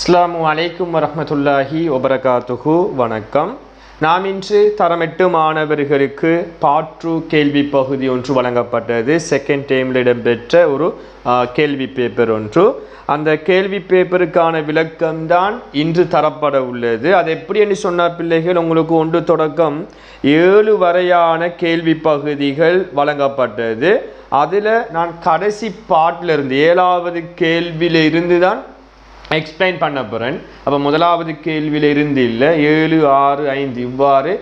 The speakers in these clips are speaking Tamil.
அஸ்லாம் அலைக்கும் வரமத்துல்லாஹி வபரகாத்துஹு. வணக்கம். நாம் இன்று தரமெட்டு மாணவர்களுக்கு பாற்று கேள்வி பகுதி ஒன்று வழங்கப்பட்டது. செகண்ட் டைமில் இடம்பெற்ற ஒரு கேள்வி பேப்பர் ஒன்று. அந்த கேள்வி பேப்பருக்கான விளக்கம்தான் இன்று தரப்பட உள்ளது. அது எப்படி என்று சொன்னார் பிள்ளைகள் உங்களுக்கு ஒன்று தொடக்கம். ஏழு வரையான கேள்வி பகுதிகள் வழங்கப்பட்டது. அதில் நான் கடைசி பாட்டில் இருந்து ஏழாவது கேள்வியிலிருந்து தான் எக்ஸ்பிளைன் பண்ண போகிறேன் அப்போ முதலாவது கேள்வியில் இருந்து இல்லை. ஏழு ஆறு ஐந்து இவ்வாறு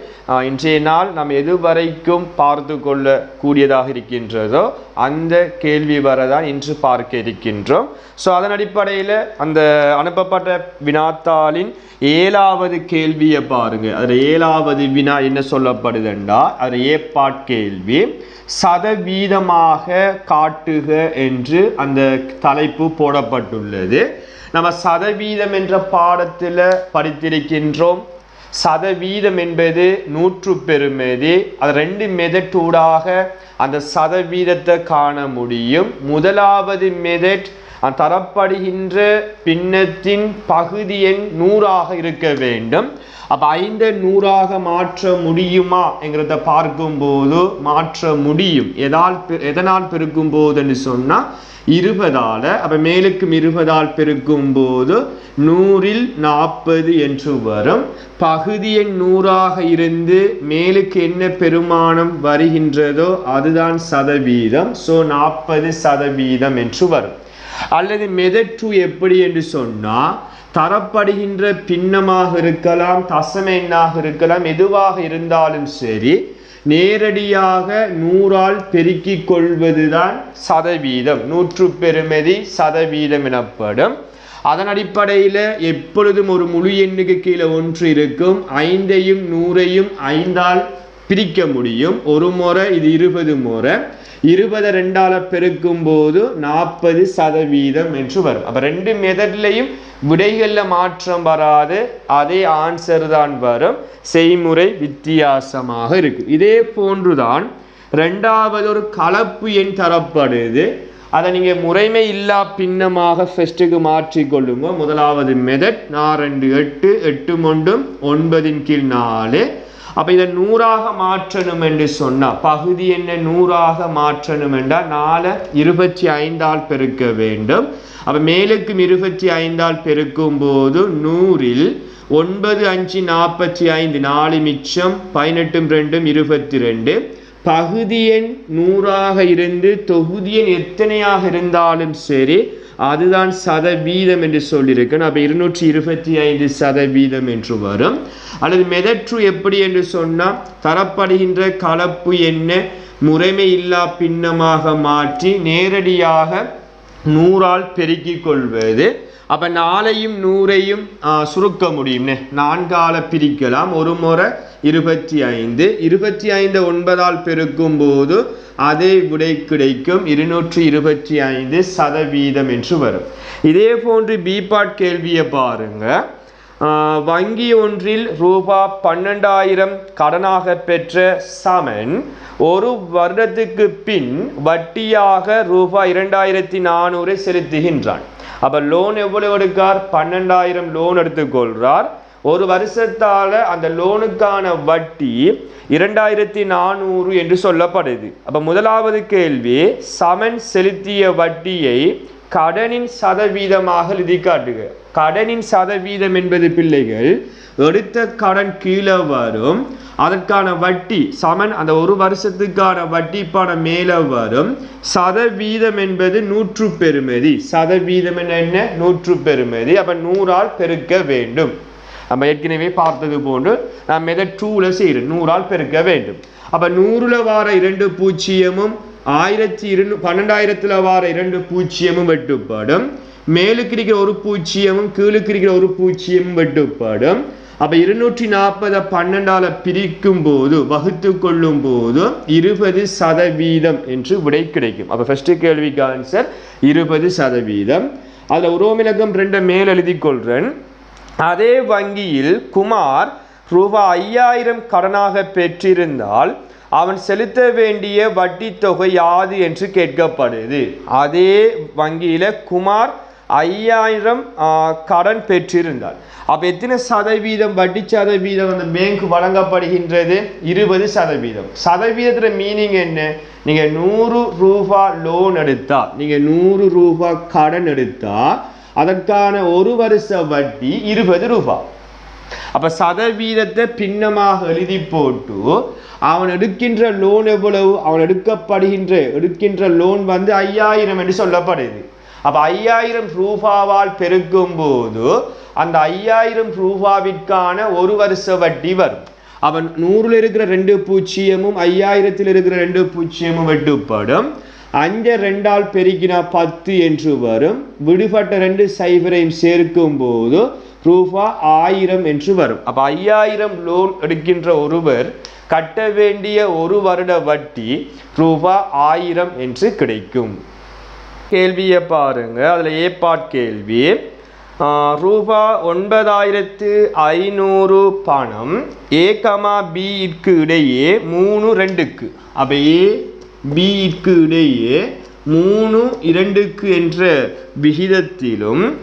இன்றைய நாள் நாம் எது வரைக்கும் பார்த்து கொள்ளக்கூடியதாக இருக்கின்றதோ அந்த கேள்வி வரை தான் இன்று பார்க்க இருக்கின்றோம். ஸோ அதன் அடிப்படையில் அந்த அனுப்பப்பட்ட வினாத்தாளின் ஏழாவது கேள்வியை பாருங்கள் அதில் ஏழாவது வினா என்ன சொல்லப்படுதுண்டா அது ஏப்பாட் கேள்வி. சதவீதமாக காட்டுக என்று அந்த தலைப்பு போடப்பட்டுள்ளது. நம்ம சதவீதம் என்ற பாடத்தில் படித்திருக்கின்றோம். சதவீதம் என்பது நூற்று பெருமதி. அது ரெண்டு மெதட்டூடாக அந்த சதவீதத்தை காண முடியும். முதலாவது மெதட் தரப்படுகின்ற பின்னத்தின் பகுதி எண் நூறாக இருக்க வேண்டும். அப்போ ஐந்து நூறாக மாற்ற முடியுமா என்கிறத பார்க்கும்போது மாற்ற முடியும். எதால் எதனால் பெருக்கும் போதுன்னு சொன்னால் இருபதால் அப்போ மேலுக்கும் இருபதால் பெருக்கும் போது நூறில் நாற்பது என்று வரும். பகுதி எண் நூறாக இருந்து மேலுக்கு என்ன பெருமானம் வருகின்றதோ அதுதான் சதவீதம். ஸோ நாற்பது சதவீதம் என்று வரும். அல்லது மெதற்று எப்படி என்று சொன்னால் தரப்படுகின்ற பின்னமாக இருக்கலாம் தசம எண்ணாக இருக்கலாம் எதுவாக இருந்தாலும் சரி நேரடியாக நூறால் பெருக்கிக் கொள்வதுதான் சதவீதம். நூற்று பெருமதி சதவீதம் எனப்படும். அதன் அடிப்படையில் எப்பொழுதும் ஒரு முழு எண்ணுக்கு கீழே ஒன்று இருக்கும். ஐந்தையும் நூறையும் ஐந்தால் பிரிக்க முடியும். ஒரு முறை இது இருபது முறை. இருபது ரெண்டால பெருக்கும் போது நாற்பது சதவீதம் என்று வரும். அப்ப ரெண்டு மெதட்லையும் விடைகளில் மாற்றம் வராது. அதே ஆன்சர் தான் வரும். செய்முறை வித்தியாசமாக இருக்கு. இதே போன்றுதான் ரெண்டாவது ஒரு கலப்பு எண் தரப்படுது. அதை நீங்க முறைமை இல்லா பின்னமாக ஃபெஸ்ட்டுக்கு மாற்றிக்கொள்ளுங்க முதலாவது மெதட் நான் ரெண்டு எட்டு எட்டு மொண்டும் ஒன்பதின் கீழ் நாலு. அப்போ இதை நூறாக மாற்றணும் என்று சொன்னா பகுதி என்ன நூறாக மாற்றணும் என்றால் நாலு இருபத்தி ஐந்தால் பெருக்க வேண்டும். அப்போ மேலுக்கும் இருபத்தி ஐந்தால் பெருக்கும் போது நூறில் ஒன்பது அஞ்சு நாற்பத்தி ஐந்து நாலு மிச்சம் பதினெட்டும் ரெண்டும் இருபத்தி ரெண்டு. பகுதி எண் நூறாக இருந்து தொகுதி எண் எத்தனையாக இருந்தாலும் சரி அதுதான் சதவீதம் என்று சொல்லியிருக்கேன். அப்போ இருநூற்றி இருபத்தி ஐந்து சதவீதம் என்று வரும். அல்லது மெதற்று எப்படி என்று சொன்னால் தரப்படுகின்ற கலப்பு என்ன முறைமை இல்லா பின்னமாக மாற்றி நேரடியாக நூறால் பெருக்கிக் கொள்வது அப்போ நாளையும் நூறையும் சுருக்க முடியும்னே. நான்கால பிரிக்கலாம். ஒரு முறை இருபத்தி ஐந்து. இருபத்தி ஐந்து ஒன்பதால் பெருக்கும் போது அதே விடை கிடைக்கும். இருநூற்றி இருபத்தி ஐந்து சதவீதம் என்று வரும். இதே போன்று பிபாட் கேள்வியை பாருங்க. வங்கி ஒன்றில் ரூபா பன்னெண்டாயிரம் கடனாக பெற்ற சமன் ஒரு வருடத்துக்கு பின் வட்டியாக ரூபா இரண்டாயிரத்தி நானூறு செலுத்துகின்றான். அப்ப லோன் எவ்வளவு எடுக்கார்? பன்னெண்டாயிரம் லோன் எடுத்துக்கொள்றார். ஒரு வருஷத்தால அந்த லோனுக்கான வட்டி இரண்டாயிரத்தி நானூறு என்று சொல்லப்படுது. அப்ப முதலாவது கேள்வி சமன் செலுத்திய வட்டியை கடனின் சதவீதமாக நிதி காட்டுக. கடனின் சதவீதம் என்பது பிள்ளைகள் எடுத்த கடன் கீழே வரும் அதற்கான வட்டி சமன் அந்த ஒரு வருஷத்துக்கான வட்டி பணம் மேலே வரும். சதவீதம் என்பது நூற்று பெருமதி சதவீதம் என்ன நூற்று பெருமதி அப்ப நூறால் பெருக்க வேண்டும். நம்ம ஏற்கனவே பார்த்தது போன்று நாம் எதை டூவில் செய்கிறோம் நூறால் பெருக்க வேண்டும். அப்ப நூறுல வார இரண்டு பூஜ்ஜியமும் ஆயிரத்தி இரு பன்னெண்டாயிரத்தில் வார இரண்டு பூஜ்ஜியமும் வெட்டுப்படும். மேலுக்கு இருக்கிற ஒரு பூஜ்ஜியமும் கீழுக்கு இருக்கிற ஒரு பூஜ்ஜியமும் வெட்டுப்படும். அப்போ இருநூற்றி நாற்பதை பன்னெண்டால் பிரிக்கும் போது வகுத்து கொள்ளும் போது இருபது சதவீதம் என்று விடை கிடைக்கும். அப்போ ஃபர்ஸ்ட் கேள்விக்கு ஆன்சர் இருபது சதவீதம். அதில் உரோமிலகம் ரெண்டை மேல் எழுதி கொள்கிறேன் அதே வங்கியில் குமார் ரூபாய் ஐயாயிரம் கடனாக பெற்றிருந்தால் அவன் செலுத்த வேண்டிய வட்டி தொகை யாது என்று கேட்கப்படுது. அதே வங்கியில் குமார் ஐயாயிரம் கடன் பெற்றிருந்தார். அப்போ எத்தனை சதவீதம் வட்டி சதவீதம் அந்த பேங்க் வழங்கப்படுகின்றது? இருபது சதவீதம். சதவீதத்தில் மீனிங் என்ன? நீங்கள் நூறு ரூபா லோன் எடுத்தா நீங்கள் நூறு ரூபா கடன் எடுத்தா அதற்கான ஒரு வருஷ வட்டி இருபது ரூபாய் அப்ப சதவீதத்தை பின்னமாக எழுதி போட்டு அவன் எடுக்கின்ற லோன் எவ்வளவு அவன் எடுக்கப்படுகின்ற எடுக்கின்ற லோன் வந்து ஐயாயிரம் என்று சொல்லப்படுது. அப்போ ஐயாயிரம் ரூபாவால் பெருக்கும் போது அந்த ஐயாயிரம் ரூபாவிற்கான ஒரு வருஷ வட்டி வரும். அவன் நூறுல இருக்கிற ரெண்டு பூஜ்ஜியமும் ஐயாயிரத்தில் இருக்கிற ரெண்டு பூஜ்ஜியமும் வெட்டுப்படும். அஞ்சு ரெண்டால் பெருக்கினா பத்து என்று வரும். விடுபட்ட ரெண்டு சைபரையும் சேர்க்கும் போது ரூபா ஆயிரம் என்று வரும். அப்போ ஐயாயிரம் லோன் எடுக்கின்ற ஒருவர் கட்ட வேண்டிய ஒரு வருட வட்டி ரூபா ஆயிரம் என்று கிடைக்கும். கேள்வியை பாருங்க. அதில் ஏப்பாட் கேள்வி. ரூபா ஒன்பதாயிரத்து ஐநூறு பணம் ஏ கமா பிக்கு இடையே மூணு ரெண்டுக்கு. அப்போ ஏ பிக்கு இடையே மூணு இரண்டுக்கு என்ற விகிதத்திலும்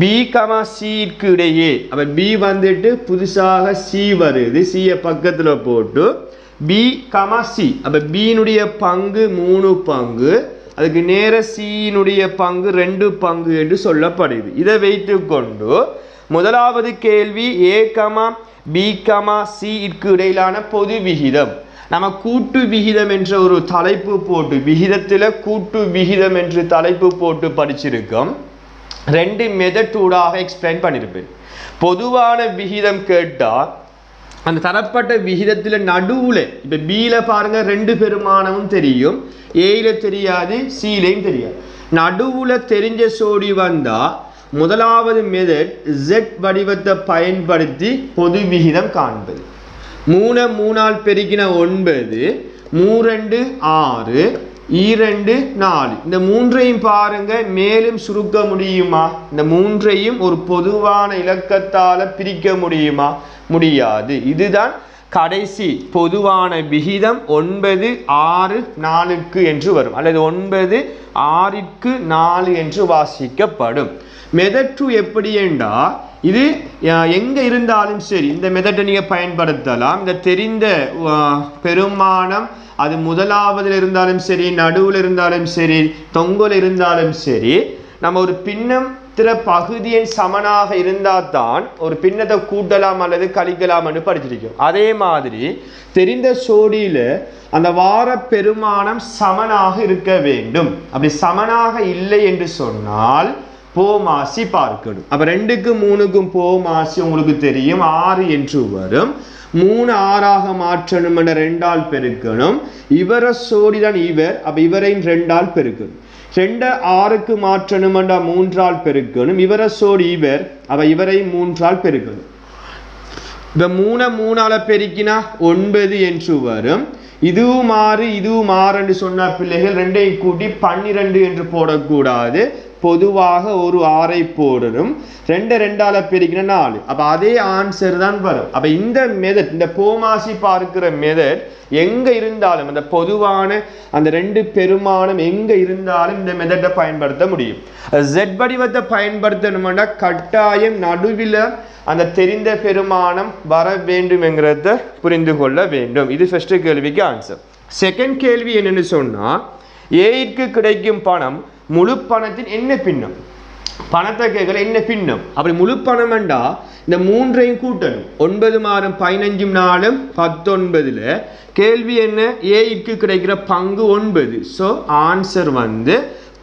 பி கமா சிக்கு இடையே. அப்போ பி வந்துட்டு புதுசாக சி வருது. சியை பக்கத்தில் போட்டு பி கமா சி அப்போ பியினுடைய பங்கு மூணு பங்கு. அதுக்கு நேர சியினுடைய பங்கு ரெண்டு பங்கு என்று சொல்லப்படுது. இதை வைத்துக்கொண்டு முதலாவது கேள்வி ஏ கமா பி கமா இடையிலான பொது விகிதம். நம்ம கூட்டு விகிதம் என்ற ஒரு தலைப்பு போட்டு விகிதத்தில் கூட்டு விகிதம் என்று தலைப்பு போட்டு படிச்சிருக்கோம். ரெண்டு மெதட்டூடாக எக்ஸ்பிளைன் பண்ணியிருப்பேன் பொதுவான விகிதம் கேட்டால் அந்த தரப்பட்ட விகிதத்தில் நடுவில் இப்போ பியில் பாருங்கள் ரெண்டு பெருமானமும் தெரியும். ஏல தெரியாது சீலையும் தெரியாது. நடுவில் தெரிஞ்ச சோடி வந்தால் முதலாவது மெதட் ஜெட் வடிவத்தை பயன்படுத்தி பொது விகிதம் காண்பது. மூணு மூணால் பெருக்கின ஒன்பது மூரெண்டு ஆறு இரண்டு நாலு. இந்த மூன்றையும் பாருங்க மேலும் சுருக்க முடியுமா? இந்த மூன்றையும் ஒரு பொதுவான இலக்கத்தால பிரிக்க முடியுமா? முடியாது. இதுதான் கடைசி பொதுவான விகிதம் ஒன்பது ஆறு நாலுக்கு என்று வரும். அல்லது ஒன்பது ஆறிற்கு நாலு என்று வாசிக்கப்படும். மெதற்று எப்படி என்றால் இது எங்கே இருந்தாலும் சரி இந்த மெதட்டை நீங்கள் பயன்படுத்தலாம். இந்த தெரிந்த பெருமானம் அது முதலாவதில் இருந்தாலும் சரி நடுவில் இருந்தாலும் சரி தொங்கல் இருந்தாலும் சரி நம்ம ஒரு பின்னம் திற பகுதியின் சமனாக இருந்தால் தான் ஒரு பின்னத்தை கூட்டலாம் அல்லது கழிக்கலாம் என்று படிச்சிருக்கோம். அதே மாதிரி தெரிந்த சோடியில் அந்த வார பெருமானம் சமனாக இருக்க வேண்டும். அப்படி சமனாக இல்லை என்று சொன்னால் போமாசி பார்க்கணும். அப்ப ரெண்டுக்கும் மூணுக்கும் போமாசி உங்களுக்கு தெரியும். ஆறு என்று வரும். மூணு ஆறாக மாற்றணும் என ரெண்டால் பெருக்கணும். இவர சோடிதான் இவர். அப்ப இவரையும் ரெண்டால் பெருக்கணும். ரெண்ட ஆறுக்கு மாற்றணும் என்ற மூன்றால் பெருக்கணும். இவர சோடி இவர். அவ இவரையும் மூன்றால் பெருக்கணும். இந்த மூணை மூணால பெருக்கினா ஒன்பது என்று வரும். இதுவும் ஆறு இதுவும் ஆறு என்று சொன்ன பிள்ளைகள் ரெண்டையும் கூட்டி பன்னிரண்டு என்று போடக்கூடாது. பொதுவாக ஒரு ஆறை போடணும். ரெண்டு ரெண்டால பிரிக்கிற நாலு. அப்ப அதே ஆன்சர் தான் வரும். அப்ப இந்த மெதட் இந்த போமாசி பார்க்கிற மெதட் எங்க இருந்தாலும் அந்த பொதுவான அந்த ரெண்டு பெருமானம் எங்க இருந்தாலும் இந்த மெதட்டை பயன்படுத்த முடியும். ஜெட் வடிவத்தை பயன்படுத்தணும்னா கட்டாயம் நடுவில் அந்த தெரிந்த பெருமானம் வர வேண்டும் என்கிறத புரிந்து கொள்ள வேண்டும். இது ஃபர்ஸ்ட் கேள்விக்கு ஆன்சர் செகண்ட் கேள்வி என்னன்னு சொன்னா ஏயிற்கு கிடைக்கும் பணம் முழு பணத்தின் என்ன பின்னம்? பணத்தை கேட்கல என்ன பின்னம்? அப்படி முழு பணம்ண்டா இந்த மூன்றையும் கூட்டணும். ஒன்பது மாதம் பதினஞ்சும் நாளும் பத்தொன்பதுல கேள்வி என்ன? ஏய்க்கு கிடைக்கிற பங்கு ஒன்பது. ஸோ ஆன்சர் வந்து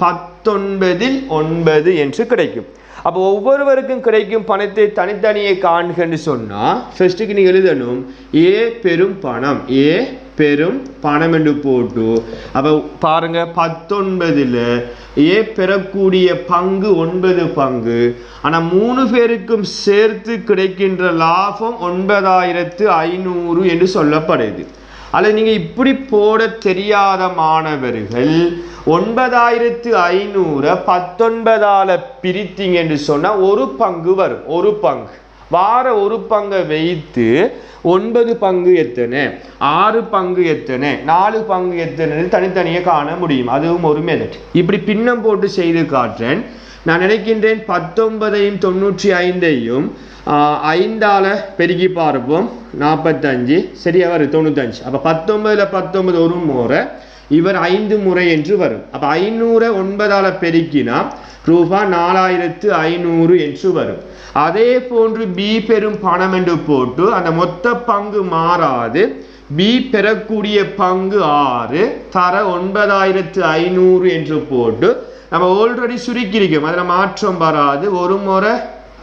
பத்தொன்பதில் ஒன்பது என்று கிடைக்கும். அப்போ ஒவ்வொருவருக்கும் கிடைக்கும் பணத்தை தனித்தனியே காண்கன்னு சொன்னால் ஃபர்ஸ்ட்டுக்கு நீங்க எழுதணும் ஏ பெரும் பணம். ஏ பெரும் பணம் என்று போட்டு அப்போ பாருங்க பத்தொன்பதில் ஏ பெறக்கூடிய பங்கு ஒன்பது பங்கு. ஆனால் மூணு பேருக்கும் சேர்த்து கிடைக்கின்ற லாபம் ஒன்பதாயிரத்து ஐநூறு என்று சொல்லப்படுது. அல்லது நீங்கள் இப்படி போட தெரியாத மாணவர்கள் ஒன்பதாயிரத்து ஐநூறை பத்தொன்பதால் பிரித்தீங்க என்று சொன்னால் ஒரு பங்கு வரும் ஒரு பங்கு. வார ஒரு பங்கை வைத்து ஒன்பது பங்கு எத்தனை? ஆறு பங்கு எத்தனை? நாலு பங்கு எத்தனை தனித்தனியே காண முடியும். அதுவும் ஒரு மெதட் இப்படி பின்னம் போட்டு செய்து காட்டுறேன் நான் நினைக்கின்றேன் பத்தொன்பதையும் தொண்ணூற்றி ஐந்தையும் ஐந்தால் பெருக்கி பார்ப்போம். நாற்பத்தஞ்சு சரியாக வரும் தொண்ணூத்தஞ்சு. அப்போ பத்தொன்பதில் பத்தொன்பது ஒரு முறை இவர் ஐந்து முறை என்று வரும். அப்போ ஐநூறை ஒன்பதால் பெருக்கினா ரூபா நாலாயிரத்து ஐநூறு என்று வரும். அதே போன்று பி பெரும் பணம் என்று போட்டு அந்த மொத்த பங்கு மாறாது. பி பெறக்கூடிய பங்கு ஆறு தர ஒன்பதாயிரத்து ஐநூறு என்று போட்டு நம்ம ஆல்ரெடி சுருக்கியிருக்கோம். அதில் மாற்றம் வராது. ஒரு முறை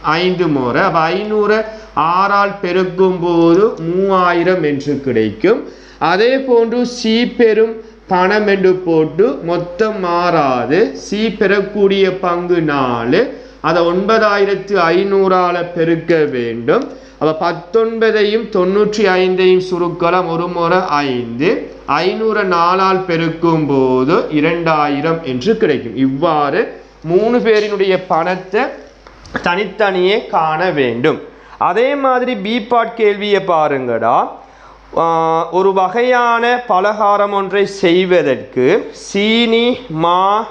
ஐந்து முறை. அப்போ ஐநூறு ஆறால் பெருக்கும் போது மூவாயிரம் என்று கிடைக்கும். அதே போன்று சி பெரும் பணம் என்று போட்டு மொத்தம் மாறாது. சி பெறக்கூடிய பங்கு நாலு. அதை ஒன்பதாயிரத்து ஐநூறால் பெருக்க வேண்டும். அப்போ பத்தொன்பதையும் தொண்ணூற்றி ஐந்தையும் சுருக்கலாம். ஒரு முறை ஐந்து. ஐநூறு நாளால் பெருக்கும் போது இரண்டாயிரம் என்று கிடைக்கும். இவ்வாறு மூணு பேரினுடைய பணத்தை தனித்தனியே காண வேண்டும். அதே மாதிரி பீபாட் கேள்வியை பாருங்கடா. ஒரு வகையான பலகாரம் ஒன்றை செய்வதற்கு சீனி மா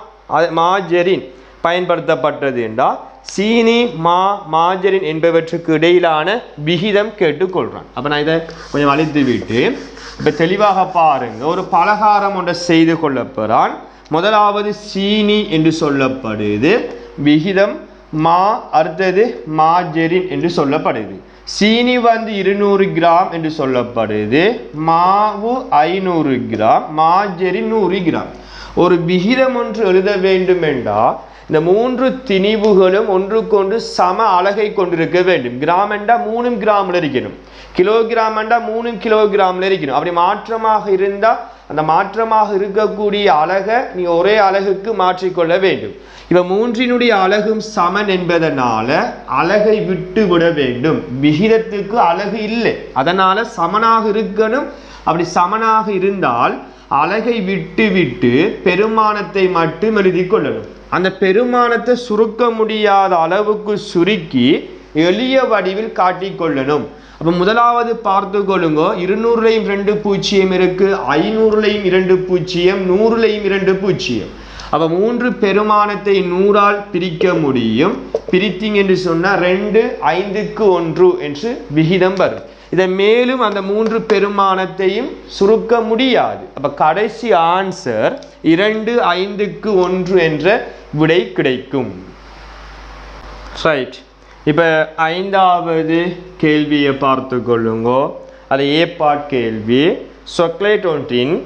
மாஜரின் பயன்படுத்தப்பட்டது என்றால் சீனி மா மாஜரின் என்பவற்றுக்கு இடையிலான விகிதம் கேட்டுக்கொள்கிறான் அப்போ நான் இதை கொஞ்சம் அழித்து விட்டு இப்போ தெளிவாக பாருங்கள் ஒரு பலகாரம் ஒன்றை செய்து கொள்ளப்படுறான் முதலாவது சீனி என்று சொல்லப்படுது விகிதம் மா அடுத்தது மாஜெரின் என்று சொல்லப்படுது. சீனி வந்து இருநூறு கிராம் என்று சொல்லப்படுது. மாவு ஐநூறு கிராம் மாஜெரின் நூறு கிராம். ஒரு விகிதம் ஒன்று எழுத வேண்டும் என்றால் இந்த மூன்று திணிவுகளும் ஒன்றுக்கொன்று சம அழகை கொண்டிருக்க வேண்டும். கிராம் என்றால் மூணும் கிராமில் இருக்கணும். கிலோகிராம் என்றால் மூணும் கிலோகிராமில் இருக்கணும். அப்படி மாற்றமாக இருந்தால் அந்த மாற்றமாக இருக்கக்கூடிய அழகை நீ ஒரே அழகுக்கு மாற்றிக்கொள்ள வேண்டும். இவ மூன்றினுடைய அழகும் சமன் என்பதனால அழகை விட்டு விட வேண்டும். விகிதத்துக்கு அழகு இல்லை. அதனால சமனாக இருக்கணும். அப்படி சமனாக இருந்தால் அழகை விட்டு விட்டு பெருமானத்தை மட்டும் எழுதி கொள்ளணும். அந்த பெருமானத்தை சுருக்க முடியாத அளவுக்கு சுருக்கி எளிய வடிவில் காட்டிக்கொள்ளணும். அப்போ முதலாவது பார்த்து கொள்ளுங்க. இருநூறுலையும் ரெண்டு பூஜ்ஜியம் இருக்கு. ஐநூறுலையும் இரண்டு பூஜ்ஜியம். நூறுலையும் இரண்டு பூஜ்ஜியம். அப்போ மூன்று பெருமானத்தை நூறால் பிரிக்க முடியும். பிரித்தீங்க என்று சொன்னால் ரெண்டு ஐந்துக்கு ஒன்று என்று விகிதம் வரும். இதை மேலும் அந்த மூன்று பெருமானத்தையும் சுருக்க முடியாது. அப்ப கடைசி ஆன்சர் இரண்டு ஐந்துக்கு ஒன்று என்ற விடை கிடைக்கும். ரைட் இப்போ ஐந்தாவது கேள்வியை பார்த்து கொள்ளுங்கோ. அது ஏப்பாட் கேள்வி. சாக்லேட் ஒன்றின்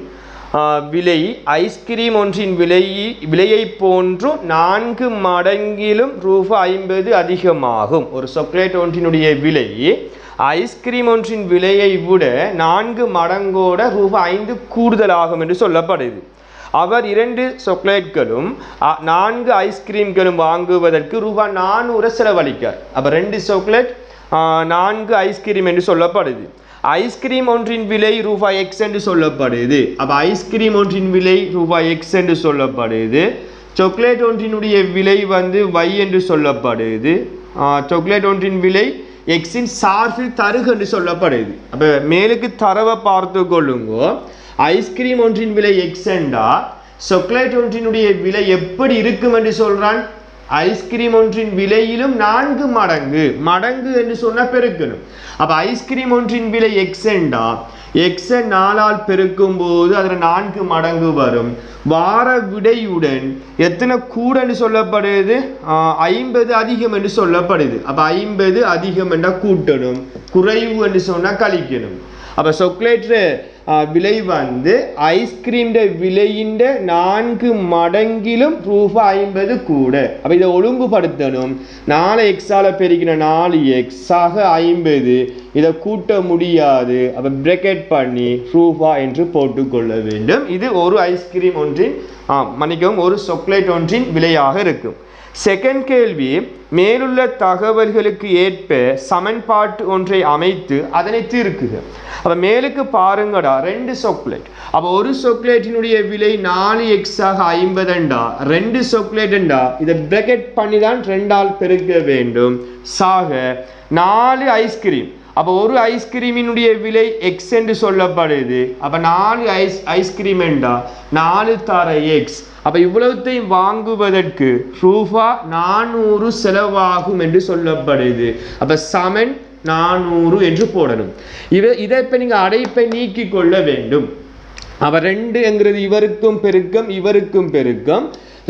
விலை ஐஸ்கிரீம் ஒன்றின் விலை விலையை போன்று நான்கு மடங்கிலும் ரூபாய் ஐம்பது அதிகமாகும். ஒரு சாக்லேட் ஒன்றினுடைய விலை ஐஸ்கிரீம் ஒன்றின் விலையை விட நான்கு மடங்கோட ரூபாய் ஐந்து கூடுதலாகும் என்று சொல்லப்படுது. அவர் இரண்டு சாக்லேட்களும் நான்கு ஐஸ்கிரீம்களும் வாங்குவதற்கு ரூபாய் நானூறு செலவழிக்கார் அப்போ ரெண்டு சாக்லேட் நான்கு ஐஸ்கிரீம் என்று சொல்லப்படுது. ஐஸ்கிரீம் ஒன்றின் விலை ரூபாய் எக்ஸ் என்று சொல்லப்படுது. அப்போ ஐஸ்கிரீம் ஒன்றின் விலை ரூபாய் எக்ஸ் என்று சொல்லப்படுது. சாக்லேட் ஒன்றினுடைய விலை வந்து வை என்று சொல்லப்படுது. சாக்லேட் ஒன்றின் விலை எக்ஸின் சார்பில் தருகு என்று சொல்லப்படுது. அப்போ மேலுக்கு தரவை பார்த்து கொள்ளுங்கோ. ஐஸ்கிரீம் ஒன்றின் விலை எக்ஸ் என்றா சாக்லேட் ஒன்றினுடைய விலை எப்படி இருக்கும் என்று சொல்கிறான் ஐஸ்கிரீம் ஒன்றின் விலையிலும் நான்கு மடங்கு. மடங்கு என்று சொன்னால் பெருக்கணும். அப்ப ஐஸ்கிரீம் ஒன்றின் விலை எக்ஸெண்டா எக்ஸை நாலால் பெருக்கும் போது அதில் நான்கு மடங்கு வரும். வார விடையுடன் எத்தனை கூடன்னு சொல்லப்படுது? ஐம்பது அதிகம் என்று சொல்லப்படுது. அப்போ ஐம்பது அதிகம் என்றால் கூட்டணும். குறைவு என்று சொன்னால் கழிக்கணும். அப்போ சாக்லேட் விலை வந்து ஐஸ்கிரீம்ட விலையின் நான்கு மடங்கிலும் ரூபாய் ஐம்பது கூட. அப்போ இதை ஒழுங்குபடுத்தணும். நாலு எக்ஸால் பெருக்கின நாலு எக்ஸாக ஐம்பது. இதை கூட்ட முடியாது. அப்போ பிரேக்கெட் பண்ணி ரூபா என்று போட்டுக்கொள்ள வேண்டும். இது ஒரு ஐஸ்கிரீம் ஒன்றின் மன்னிக்கவும் ஒரு சாக்லேட் ஒன்றின் விலையாக இருக்கும். செகண்ட் கேள்வி மேலுள்ள தகவல்களுக்கு ஏற்ப சமன்பாட்டு ஒன்றை அமைத்து அதனை தீர்க்குது அப்போ மேலுக்கு பாருங்கடா ரெண்டு சாக்லேட் அப்போ ஒரு சாக்லேட்டினுடைய விலை நாலு எக்ஸாக ஐம்பதுண்டா ரெண்டு சாக்லேட்டுண்டா இதை பிரக்கெட் பண்ணி தான் ரெண்டால் பெருக்க வேண்டும். சாக நாலு ஐஸ்கிரீம் அப்போ ஒரு ஐஸ்கிரீமினுடைய விலை எக்ஸ் என்று சொல்லப்படுது. அப்போ நாலு ஐஸ் ஐஸ்கிரீம் என்றா? நாலு தர எக்ஸ் அப்போ இவ்வளவுத்தையும் வாங்குவதற்கு ரூபா நானூறு செலவாகும் என்று சொல்லப்படுது. அப்போ சமன் நானூறு என்று போடணும். இவ இதை இப்போ நீங்கள் அடைப்பை நீக்கி கொள்ள வேண்டும். அப்போ ரெண்டுங்கிறது இவருக்கும் பெருக்கம் இவருக்கும் பெருக்கம்.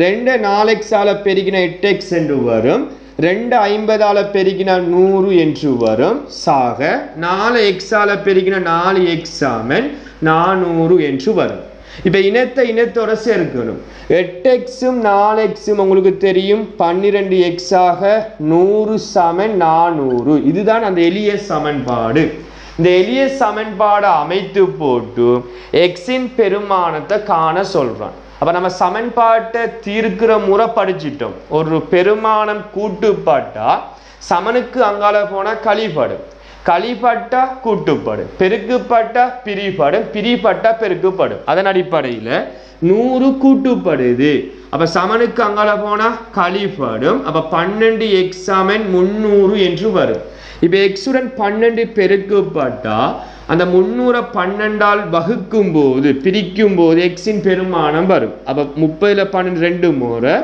ரெண்டு நாலெக்ஸால பெருகின எட்டு எக்ஸ் என்று வரும். ரெண்டு ஐம்பதால் பெருகின நூறு என்று வரும். சாக நாலு எக்ஸால் பெருகின நாலு எக்ஸாமன் நானூறு என்று வரும். இப்போ இனத்தை இனத்தோட சேர்க்கணும். எட்டு எக்ஸும் நாலு எக்ஸும் உங்களுக்கு தெரியும். பன்னிரெண்டு எக்ஸாக நூறு சமன் நானூறு. இதுதான் அந்த எளிய சமன்பாடு. இந்த எளிய சமன்பாடை அமைத்து போட்டு எக்ஸின் பெருமானத்தை காண சொல்கிறான் அப்போ நம்ம சமன்பாட்டை தீர்க்கிற முறை படிச்சிட்டோம். ஒரு பெருமானம் கூட்டுப்பாட்டா சமனுக்கு அங்கால போனால் களிப்பாடு களிப்பட்டா கூட்டுப்படும். பெருக்குப்பட்டா பிரிப்படும். பிரிப்பட்டா பெருக்குப்படும். அதன் அடிப்படையில் நூறு கூட்டுப்படுது. அப்போ சமனுக்கு அங்கால போனால் களிப்பாடும் அப்போ பன்னெண்டு எக்ஸாமன் முன்னூறு என்று வரும். இப்போ எக்ஸுடன் பன்னெண்டு பெருக்குப்பட்டா அந்த முன்னூறை பன்னெண்டால் வகுக்கும் போது பிரிக்கும் போது எக்ஸின் பெருமானம் வரும். அப்போ முப்பதில் பன்னெண்டு ரெண்டு முறை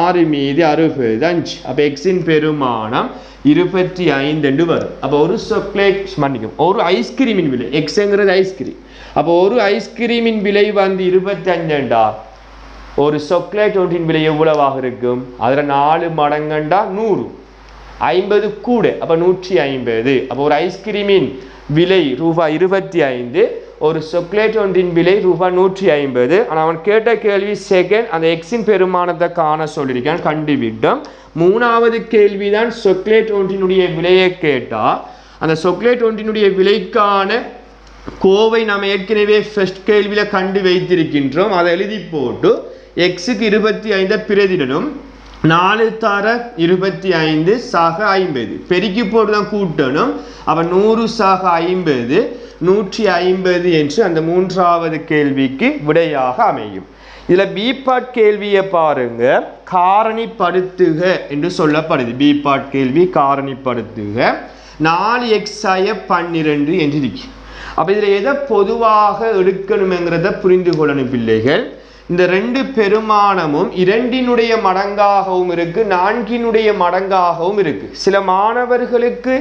ஆறு மீது அறுபது அஞ்சு. அப்போ எக்ஸின் பெருமானம் இருபத்தி ஐந்து வரும். அப்போ ஒரு சாக்லேட் மன்னிக்கும் ஒரு ஐஸ்கிரீமின் விலை எக்ஸுங்கிறது ஐஸ்கிரீம் அப்போ ஒரு ஐஸ்கிரீமின் விலை வந்து இருபத்தி அஞ்சுண்டா ஒரு சாக்லேட் ஒன்றின் விலை எவ்வளவாக இருக்கும்? அதில் நாலு மடங்கண்டா? நூறு. ஐம்பது கூட அப்போ நூற்றி ஐம்பது. அப்போ ஒரு ஐஸ்கிரீமின் விலை ரூபாய் இருபத்தி ஐந்து ஒரு சாக்லேட் ஒன்றின் விலை ரூபாய் நூற்றி ஐம்பது. ஆனால் அவன் கேட்ட கேள்வி செகண்ட் அந்த எக்ஸின் பெருமானத்தை காண சொல்லியிருக்கான் கண்டுவிட்டோம் மூணாவது கேள்வி தான் சொக்லேட் ஒன்றினுடைய விலையை கேட்டால் அந்த சொக்லேட் ஒன்றினுடைய விலைக்கான கோவை நாம் ஏற்கனவே ஃபர்ஸ்ட் கேள்வியில் கண்டு வைத்திருக்கின்றோம். அதை எழுதி போட்டு எக்ஸுக்கு இருபத்தி ஐந்தை பிரதிடனும் நாலு தர இருபத்தி ஐந்து சாக ஐம்பது. பெருக்கி போட்டு தான் கூட்டணும். அப்போ நூறு சாக ஐம்பது நூற்றி ஐம்பது என்று அந்த மூன்றாவது கேள்விக்கு விடையாக அமையும். இதில் பிபாட் கேள்வியை பாருங்க. காரணிப்படுத்துக என்று சொல்லப்படுது. பிபாட் கேள்வி காரணிப்படுத்துக. நாலு எக்ஸாய பன்னிரெண்டு என்று இருக்கு. அப்போ இதில் எதை பொதுவாக எடுக்கணுங்கிறத புரிந்து கொள்ளணும் பிள்ளைகள். இந்த ரெண்டு பெருமானமும் இரண்டினுடைய மடங்காகவும் இருக்கு நான்கினுடைய மடங்காகவும் இருக்கு. சில மாணவர்களுக்கு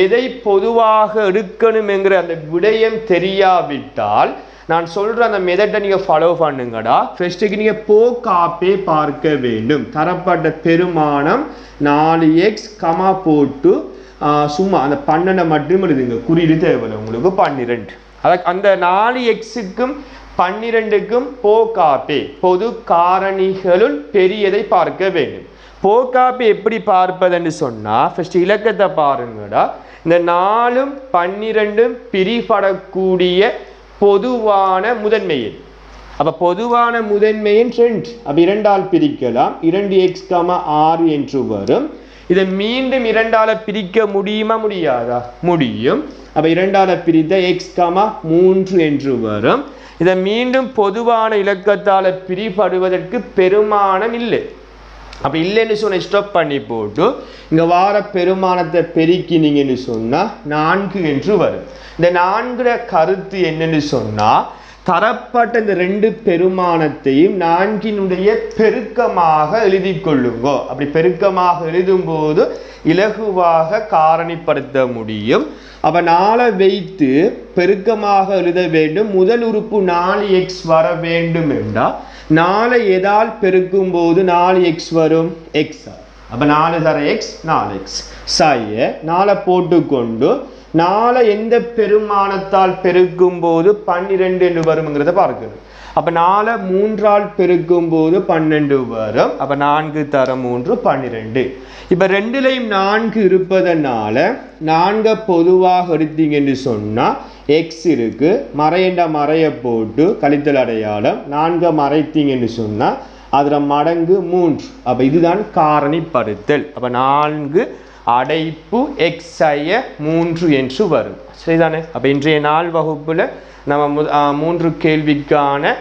எதை பொதுவாக எடுக்கணும் என்கிற அந்த விடயம் தெரியாவிட்டால் நான் சொல்ற அந்த மெதட்டை நீங்க ஃபாலோ பண்ணுங்கடா. ஃபர்ஸ்ட்டுக்கு நீங்க போ காப்பே பார்க்க வேண்டும். தரப்பட்ட பெருமானம் நாலு எக்ஸ் கமா போட்டு சும்மா அந்த பன்னெண்டை மட்டும் எழுதுங்க. குறியீடு தேவையில்லை உங்களுக்கு. பன்னிரெண்டு. அதை அந்த நாலு எக்ஸுக்கும் பன்னிரெண்டுக்கும் போகாப்பே. பொது காரணிகளுள் பெரியதை பார்க்க வேண்டும். போகாப்பே எப்படி பார்ப்பதுன்னு சொன்னால் ஃபஸ்ட் இலக்கத்தை பாருங்கடா. இந்த நாலும் பன்னிரெண்டும் பிரிபடக்கூடிய பொதுவான முதன்மையில். அப்போ பொதுவான முதன்மையின் ரெண்டு அப்போ இரண்டால் பிரிக்கலாம். இரண்டு எக்ஸ் கமா ஆறு என்று வரும். இதை மீண்டும் இரண்டால பிரிக்க முடியுமா முடியாதா? முடியும். அப்ப இரண்டால பிரித்த எக்ஸ் காமா மூன்று என்று வரும். இதை மீண்டும் பொதுவான இலக்கத்தால பிரிபடுவதற்கு பெருமானம் இல்லை. அப்ப இல்லைன்னு சொன்ன ஸ்டாப் பண்ணி போட்டு இங்க வார பெருமானத்தை பெருக்கினீங்கன்னு சொன்னா நான்கு என்று வரும். இந்த நான்குற கருத்து என்னன்னு சொன்னா தரப்பட்ட இந்த ரெண்டு பெருமானத்தையும் நான்கினுடைய பெருக்கமாக எழுதி கொள்ளுங்கோ அப்படி பெருக்கமாக எழுதும்போது இலகுவாக காரணிப்படுத்த முடியும். அப்போ நாளை வைத்து பெருக்கமாக எழுத வேண்டும். முதல் உறுப்பு நாலு எக்ஸ் வர வேண்டும் என்றால் நாளை எதால் பெருக்கும் போது நாலு எக்ஸ் வரும்? எக்ஸ் அப்போ நாலு தர எக்ஸ் நாலு எக்ஸ் சாய நாளை போட்டுக்கொண்டு நாளை எந்த பெருமானத்தால் பெருக்கும் போது பன்னிரெண்டு என்று வருங்கிறத பார்க்கணும் அப்போ நாளை மூன்றால் பெருக்கும் போது பன்னெண்டு வரும். அப்போ நான்கு தர மூன்று பன்னிரெண்டு. இப்போ ரெண்டுலையும் நான்கு இருப்பதனால நான்கை பொதுவாக எடுத்தீங்கன்னு சொன்னால் எக்ஸ் இருக்குது மறையண்ட மறைய போட்டு கழித்தல் அடையாளம். நான்கை மறைத்தீங்கன்னு சொன்னால் அதில் மடங்கு மூன்று. அப்போ இதுதான் காரணிப்படுத்தல். அப்போ நான்கு அடைப்பு எக்ஸைய மூன்று என்று வரும். சரிதானே? அப்போ இன்றைய நாள் வகுப்பில் நம்ம மு- மூன்று கேள்விக்கான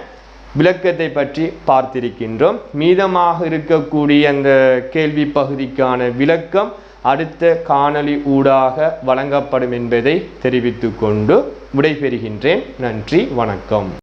விளக்கத்தை பற்றி பார்த்திருக்கின்றோம். மீதமாக இருக்கக்கூடிய அந்த கேள்வி பகுதிக்கான விளக்கம் அடுத்த காணொளி ஊடாக வழங்கப்படும் என்பதை தெரிவித்துக்கொண்டு விடைபெறுகின்றேன். நன்றி வணக்கம்.